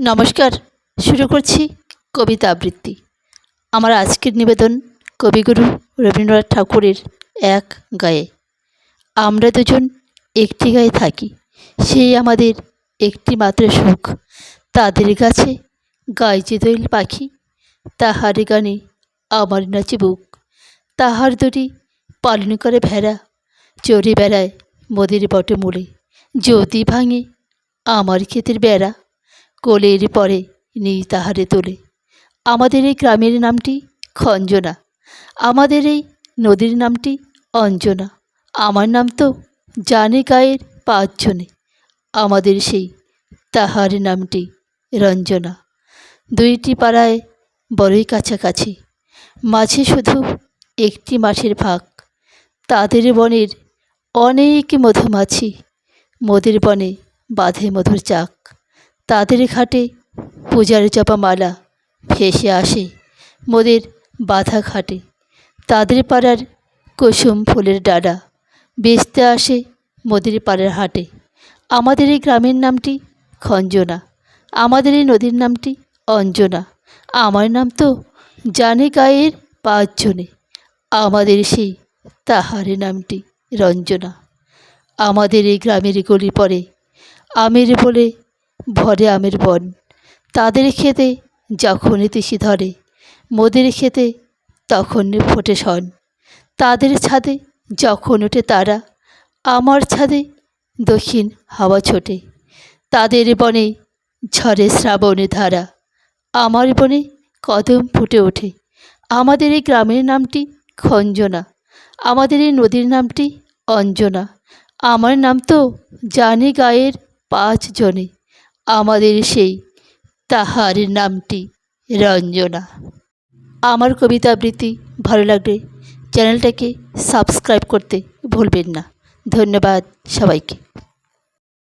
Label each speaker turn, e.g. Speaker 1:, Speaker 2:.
Speaker 1: নমস্কার। শুরু করছি কবিতা আবৃত্তি। আমার আজকের নিবেদন কবিগুরু রবীন্দ্রনাথ ঠাকুরের এক গায়ে। আমরা দুজন একটি গায়ে থাকি, সেই আমাদের একটি মাত্র সুখ। তাদের কাছে গায় যে দোয়েল পাখি, তাহার গানে আমার নাচে বুক। তাহার দুটি পালন করে ভেড়া, চড়ে বেড়ায় মোদের বটে মূলে যদি ভাঙে আমার ক্ষেতের বেড়া কোলের পরে নেই তাহারে তোলে। আমাদের এই গ্রামের নামটি খঞ্জনা। আমাদের এই নদীর নামটি অঞ্জনা। আমার নাম তো জানে গায়ের পাঁচজনে। আমাদের সেই তাহার নামটি রঞ্জনা। দুইটি পাড়ায় বড়ই কাছাকাছি। মাঝে শুধু একটি মাঠের ফাঁক। তাদের বনের অনেক মধুমাছি। মোদের বনে বাঁধে মধুর চাক। তাদের ঘাটে পূজার জপা মালা ভেসে আসে মোদের বাধা ঘাটে তাদের পাড়ার কুসুম ফুলের ডাডা বেচতে আসে মোদের পাড়ার হাটে। আমাদের এই গ্রামের নামটি খঞ্জনা, আমাদের এই নদীর নামটি অঞ্জনা। আমার নাম তো জানে গায়ের পাঁচজনে, আমাদের সেই তাহারে নামটি রঞ্জনা। আমাদের এই গ্রামের গলি পরে আমের বলে ভরে আমের বন। তাদের খেতে যখনই তিসি ধরে, মোদের খেতে তখন ফোটে শন। তাদের ছাদে যখন ওঠে তারা, আমার ছাদে দক্ষিণ হাওয়া ছোটে। তাদের বনে ঝরে শ্রাবণে ধারা, আমার বনে কদম ফুটে ওঠে। আমাদের এই গ্রামের নামটি খঞ্জনা, আমাদের এই নদীর নামটি অঞ্জনা। আমার নাম তো জানে গায়ের পাঁচ জনে আমাদের সেই তাহার নামটি রঞ্জনা। আমার কবিতা আবৃত্তি ভালো লাগলে চ্যানেলটাকে সাবস্ক্রাইব করতে ভুলবেন না। ধন্যবাদ সবাইকে।